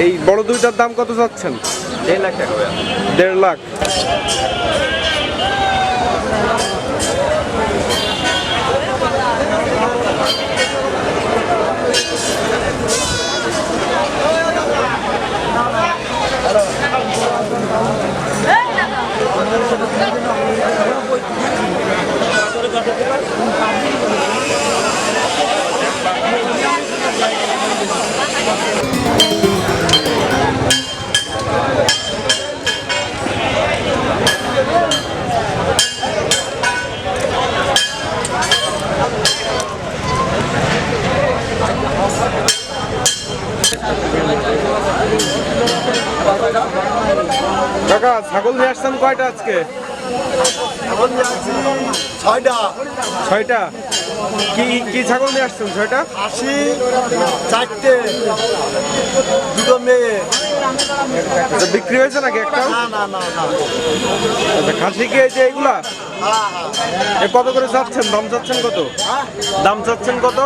এই বড় দুইটার দাম কত যাচ্ছেন দেড় লাখ টাকা দেড় লাখ ছাগল নিয়ে আসছেন কয়টা আজকে? ছয়টা। ছয়টা? কি কি ছাগল নিয়ে আসছেন ছয়টা? আশি চারটে দুটো মেয়ে। বিক্রি হয়েছে নাকি একটা না না না না। আচ্ছা খাসি কি যে এইগুলা? হ্যাঁ হ্যাঁ। এ কত করে চাচ্ছেন? দাম চাচ্ছেন কত? হ্যাঁ? দাম চাচ্ছেন কত?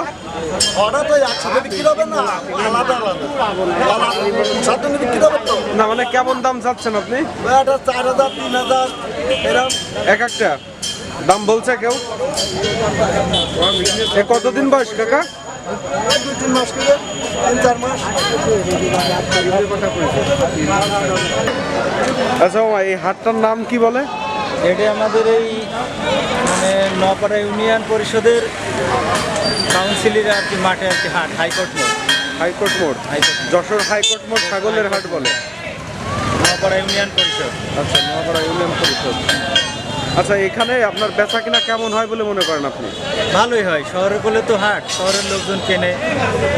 ওটা তো একসাথে বিক্রি হবে না? আলাদা আলাদা। আলাদা সাথে বিক্রি হবে তো? না মানে কেমন দাম চাচ্ছেন আপনি? এটা চার হাজার তিন হাজার এরকম এক একটা। দাম বলছে কেউ? এ কতদিন বয়স কাকা? এই তিন মাস করে তিন চার মাস। আচ্ছা এই হাটটার নাম কি বলে? এটা আমাদের এই মানে নপাড়া ইউনিয়ন পরিষদের কাউন্সিলের আর কি মাঠে আর কি হাট হাইকোর্ট মোড়। হাইকোর্ট মোড়? হাইকোর্ট যশোর হাইকোর্ট মোড় ছাগলের হাট বলে। নোয়াপাড়া ইউনিয়ন পরিষদ। আচ্ছা নোয়াপাড়া ইউনিয়ন পরিষদ। আচ্ছা এখানে আপনার বেচা কিনা কেমন হয় বলে মনে করেন আপনি? ভালোই হয়। শহরে করলে তো হাট। শহরের লোকজন কেনে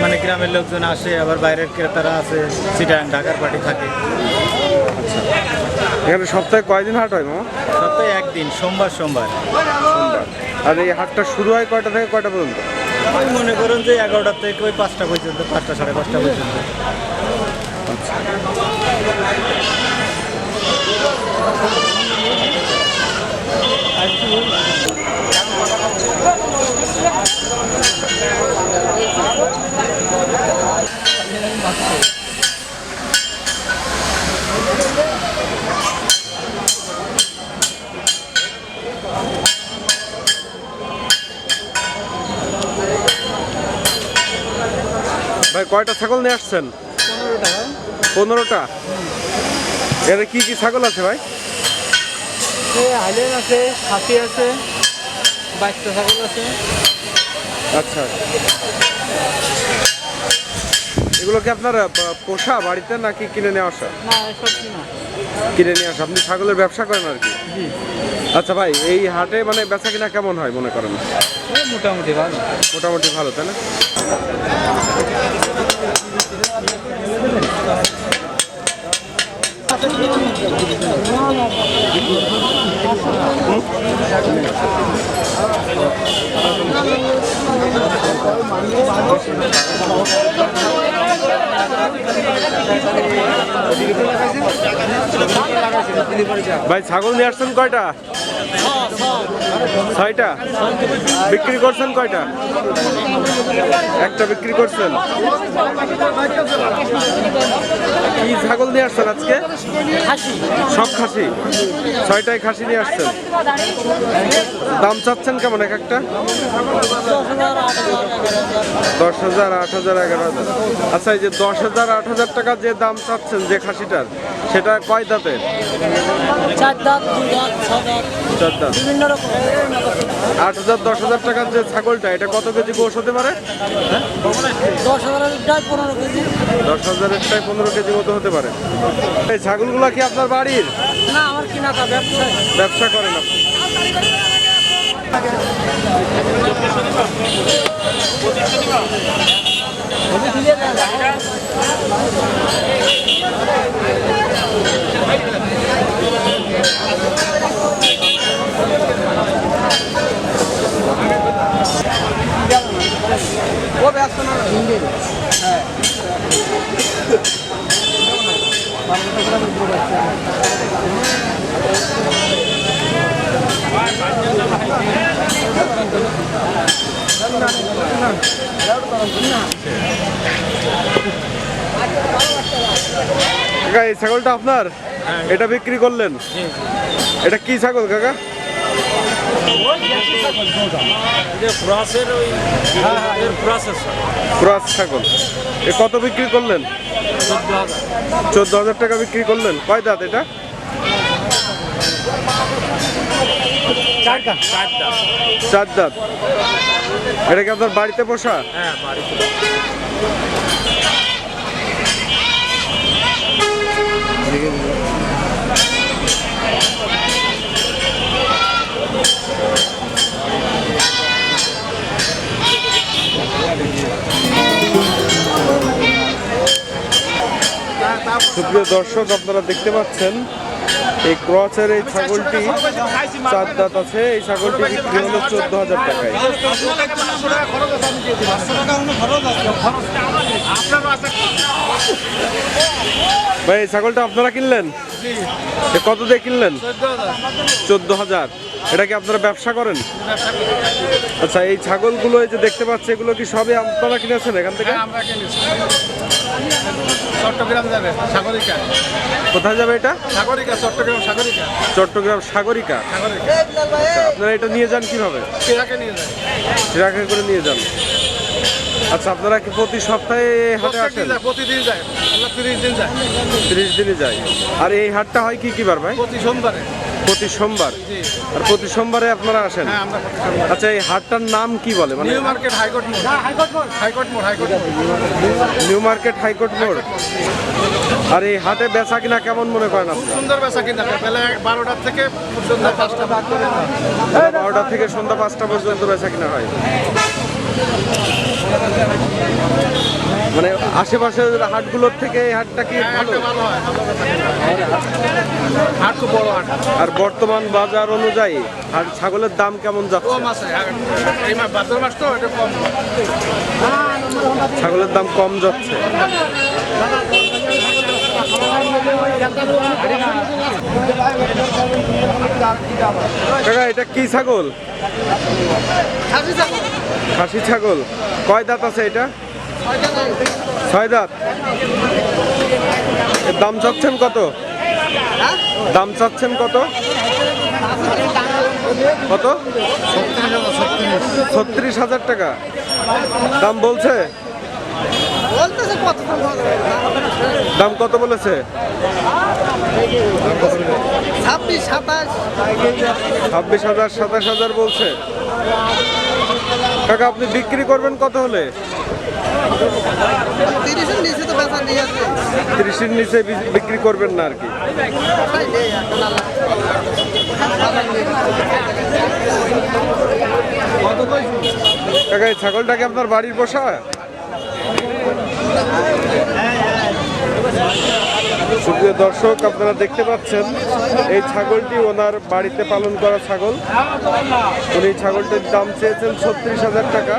মানে গ্রামের লোকজন আসে আবার বাইরের ক্রেতারা আছে সিটাং ঢাকার পার্টি থাকে। এখানে সপ্তাহে কয়দিন হাট হয় মামা? সপ্তাহে একদিন সোমবার সোমবার। আর এই হাটটা শুরু হয় কয়টা থেকে কয়টা পর্যন্ত? ওই মনে করেন যে এগারোটা থেকে ওই পাঁচটা পর্যন্ত পাঁচটা সাড়ে পাঁচটা পর্যন্ত। ভাই কয়টা ছাগল নিয়ে আসছেন? পনেরোটা এর কি কি ছাগল আছে ভাই? হাইলেন আছে খাসি আছে বাচ্চা ছাগল আছে। আচ্ছা। এগুলো কি আপনার পোষা বাড়িতে নাকি কিনে নিয়ে আসা? না কিনে। নিয়ে আসা। আপনি ছাগলের ব্যবসা করেন আর কি? আচ্ছা ভাই এই হাটে মানে বেচা কিনা কেমন হয় মনে করেন? মোটামুটি ভালো। মোটামুটি ভালো তাই না? ভাই ছাগল নিয়ে আসছেন কয়টা? ছয়টা? বিক্রি করছেন কয়টা? একটা বিক্রি করছেন। কি ছাগল নিয়ে আসছেন আজকে? সব খাসি? ছয়টায় খাসি নিয়ে আসছেন। দাম চাচ্ছেন কেমন এক একটা? দশ হাজার আট হাজার এগারো হাজার। আচ্ছা এই যে দশ হাজার আট হাজার টাকা যে দাম চাচ্ছেন যে খাসিটার সেটা কয় দাঁতের? আট হাজার দশ হাজার টাকার যে ছাগলটা এটা কত কেজি গোস হতে পারে? দশ হাজারের প্রায় পনেরো কেজি। দশ হাজারেরটাই পনেরো কেজি মতো হতে পারে। এই ছাগলগুলো কি আপনার বাড়ির? না আমার কিনা ব্যবসা করেন আপনি। 我们直接来一张。কাকা এই ছাগলটা আপনার? এটা বিক্রি করলেন? এটা কি ছাগল কাকা? যে ক্রসের ওই প্রসেস ক্রস ছাগল। এ কত বিক্রি করলেন? চোদ্দ হাজার। টাকা বিক্রি করলেন। কয় দাঁত এটা? চার দাঁত। এটা কি আপনার বাড়িতে পোষা? হ্যাঁ বাড়িতে। সুপ্রিয় দর্শক আপনারা দেখতে পাচ্ছেন এই ক্রচের এই ছাগলটি চার দাঁত আছে। এই ছাগলটি বিক্রি হলো চোদ্দ হাজার টাকায়। ভাই, এই ছাগলটা আপনারা কিনলেন? কত দিয়ে কিনলেন? চোদ্দ হাজার এটা কি আপনারা ব্যবসা করেন? আচ্ছা এই ছাগলগুলো এই যে দেখতে পাচ্ছি, এগুলো কি সবই আপনারা কিনেছেন এখান থেকে? চট্টগ্রাম যাবে সাগরিকা। কোথায় যাবে এটা? সাগরিকা চট্টগ্রাম সাগরিকা। চট্টগ্রাম সাগরিকা? আচ্ছা, আপনারা এটা নিয়ে যান কীভাবে? নিয়ে যায় ট্রাকে করে নিয়ে যান। আচ্ছা আপনারা কি প্রতি সপ্তাহে এই হাটে প্রত্যেক আসেন? দিন যায় প্রতিদিন যায়। আমরা তিরিশ দিন যায়। তিরিশ দিনে যায়। আর এই হাটটা হয় কি কি বার ভাই? প্রতি সোমবারে। প্রতি সোমবার? আর প্রতি সোমবারে আপনারা আসেন? হ্যাঁ আমরা প্রতি সোমবার। আচ্ছা এই হাটটার নাম কি বলে? মানে নিউ মার্কেট হাইকোর্ট মোড়। হাইকোর্ট মোড়। হাইকোর্ট মোড় হাইকোর্ট মোড়। নিউ মার্কেট হাইকোর্ট মোড়। আর এই হাটে বেচা কিনা কেমন মনে করেন আপনি? সুন্দর বেচা কিনা বেলা বারোটার থেকে সন্ধ্যা পাঁচটা বারোটা থেকে সন্ধ্যা পাঁচটা পর্যন্ত বেচা কিনা হয়। মানে আশেপাশের হাটগুলোর থেকে এই হাটটা কি ভালো? হয় ভালো হয়। হাট খুব বড় হাট। আর বর্তমান বাজার অনুযায়ী আর ছাগলের দাম কেমন যাচ্ছে? কম আছে এই মাস ভাদ্র মাস তো এটা কম। ছাগলের দাম কম যাচ্ছে। কাকা এটা কি ছাগল। খাসি ছাগল। কয় দাঁত আছে এটা? ছয় দাম চাচ্ছেন কত? দাম চাচ্ছেন কত? কত? ছত্রিশ হাজার টাকা। দাম বলছে? দাম কত বলেছে? ছাব্বিশ হাজার, সাতাশ হাজার বলছে। কাকা, আপনি বিক্রি করবেন কত হলে? তিরিশের নিচে বিক্রি করবেন না আর কি। কাকা এই ছাগলটাকে আপনার বাড়ির পোষা সুপ্রিয় দর্শক, আপনারা দেখতে পাচ্ছেন এই ছাগলটি ওনার বাড়িতে পালন করা ছাগল। উনি ছাগলটির দাম চেয়েছেন ছত্রিশ হাজার টাকা।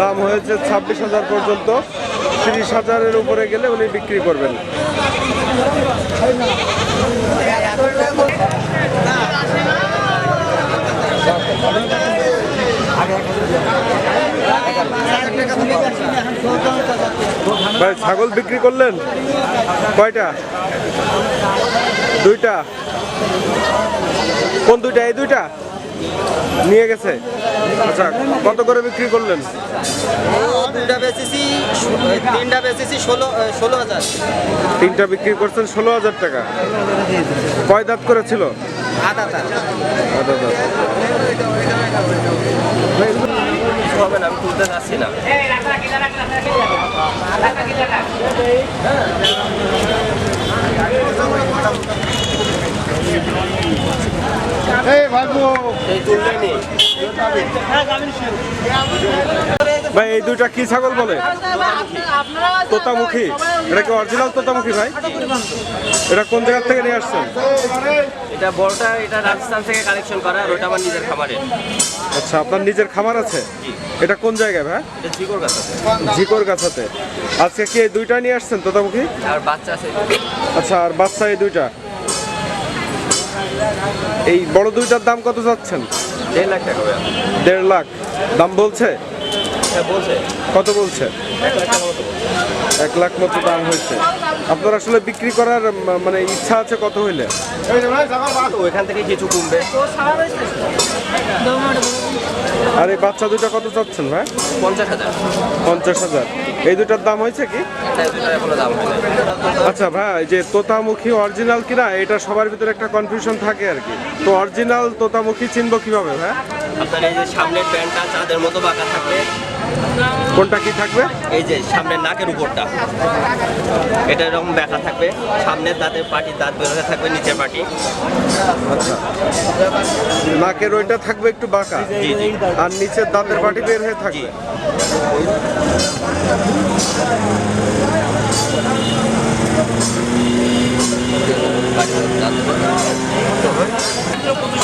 দাম হয়েছে ছাব্বিশ হাজার পর্যন্ত। তিরিশ হাজারের উপরে গেলে উনি বিক্রি করবেন। ভাই ছাগল বিক্রি করলেন? কয়টা? দুইটা? কোন দুইটা? এই দুইটা? নিয়ে গেছে। আচ্ছা কত করে বিক্রি করলেন? দুটা বেচেছি তিনটা বেচেছি ষোলো ষোলো হাজার। তিনটা বিক্রি করছেন ষোলো হাজার টাকা। কয় দাঁত করেছিল? আধা তার আধা দাঁত। হবে না আমি তুলতে যাচ্ছি না। নি ভাই এই দুটা কি ছাগল বলে? তোতামুখী? এটা কি অরিজিনাল তোতামুখী ভাই? এটা কোন জায়গার থেকে নিয়ে আসছেন? এটা বড়টা এটা রাজস্থান থেকে কালেকশন করা আর ওটা আমার নিজের খামারে আচ্ছা আপনার নিজের খামার আছে? এটা কোন জায়গায় ভাই? এটা জিগোর গাছ আছে ঝিকর গাছাতে। আজকে কি এই দুইটা নিয়ে আসছেন তোতামুখী? আর বাচ্চা আছে। আচ্ছা আর বাচ্চা এই দুইটা? এই বড় দুইটার দাম কত যাচ্ছেন? দেড় লাখ টাকা দেড় লাখ। দাম বলছে? হ্যাঁ বলছে। কত বলছে? এক লাখ মতো দাম হয়েছে। আপনার আসলে বিক্রি করার মানে ইচ্ছা আছে কত হইলে? ওইখান থেকে কিছু কমবে। আর এই বাচ্চা দুটো কত চাচ্ছেন ভাই? পঞ্চাশ হাজার। পঞ্চাশ হাজার। এই দুটার দাম হয়েছে কি? দাম আচ্ছা ভাই যে তোতামুখী অরিজিনাল কিনা এটা সবার ভিতরে একটা কনফিউশন থাকে আর কি। তো অরিজিনাল তোতামুখী চিনবো কীভাবে ভাই? আপনার এই যে সামনের প্যান্টটা চাঁদের মতো বাঁকা থাকবে। কোনটা কি থাকবে? এই যে সামনের নাকের উপরটা। এটা এরকম ব্যাকা থাকবে। সামনের দাঁতের পাটি দাঁত বেরোতে থাকবে নিচের পাটি। আচ্ছা। নাকের ওইটা থাকবে একটু বাঁকা? আর নিচের দাঁতের পাটি বের হয়ে থাকবে?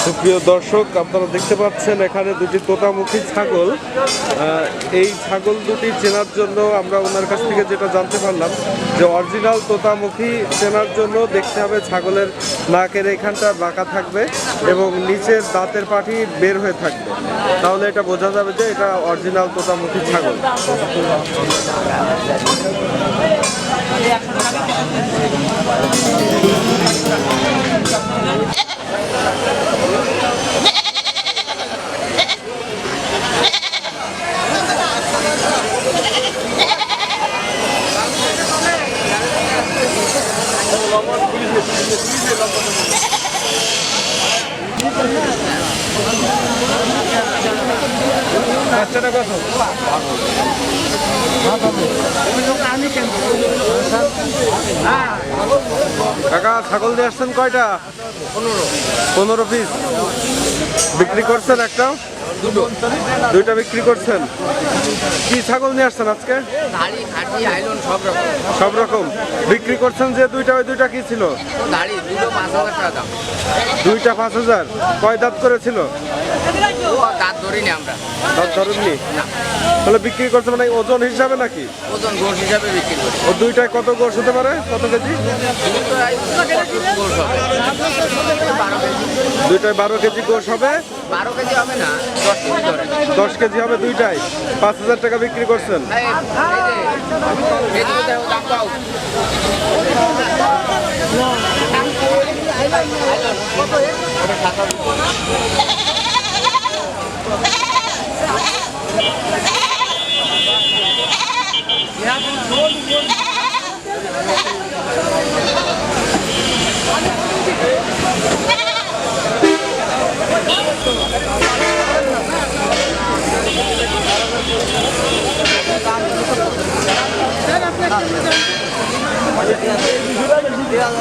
সুপ্রিয় দর্শক, আপনারা দেখতে পাচ্ছেন এখানে দুটি তোতামুখী ছাগল। এই ছাগল দুটি চেনার জন্য আমরা ওনার কাছ থেকে যেটা জানতে পারলাম যে অরিজিনাল তোতামুখী চেনার জন্য দেখতে হবে ছাগলের নাকের এখানটা বাঁকা থাকবে এবং নিচের দাঁতের পাটি বের হয়ে থাকবে। তাহলে এটা বোঝা যাবে যে এটা অরিজিনাল তোতামুখী ছাগল। ছাগল দিয়ে আসছেন কয়টা? পনেরো। পনেরো পিস বিক্রি করছেন একটা? দুটো। দুইটা বিক্রি করছেন। কি ছাগল নিয়ে আসছেন আজকে? সব রকম। সব রকম। বিক্রি করছেন যে দুইটা ওই দুইটা কি ছিল? দুইটা পাঁচ হাজার। কয় দাঁত করেছিল? ও দাঁত ধরিনি আমরা। ধরেননি? তাহলে বিক্রি করছে মানে ওজন হিসাবে নাকি? ওজন গোস হিসাবে বিক্রি করি। ও দুইটায় কত গোশ হতে পারে? কত কেজি? দুইটায় বারো কেজি গোশ হবে। বারো কেজি হবে না দশ কেজি ধরে দশ কেজি হবে দুইটায়। পাঁচ হাজার টাকা বিক্রি করছেন। এই,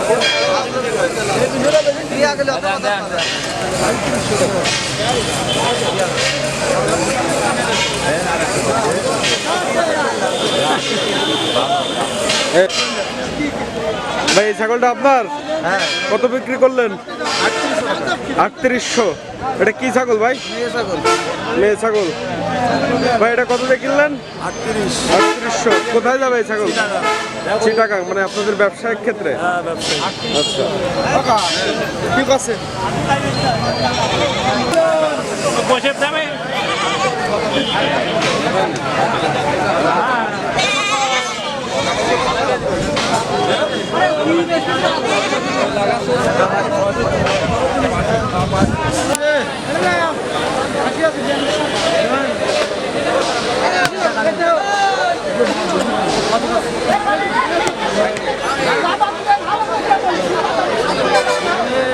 এই ভাই এই ছাগলটা আপনার? কত বিক্রি করলেন? আটত্রিশশো। এটা কি ছাগল ভাই? মেয়ে ছাগল। ভাই এটা কত দিয়ে কিনলেন? আটত্রিশশো। কোথায় যাবে এই ছাগল? চিটাগাং মানে আপনাদের ব্যবসায়িক ক্ষেত্রে? আচ্ছা। ঠিক আছে। Yeah. Yeah.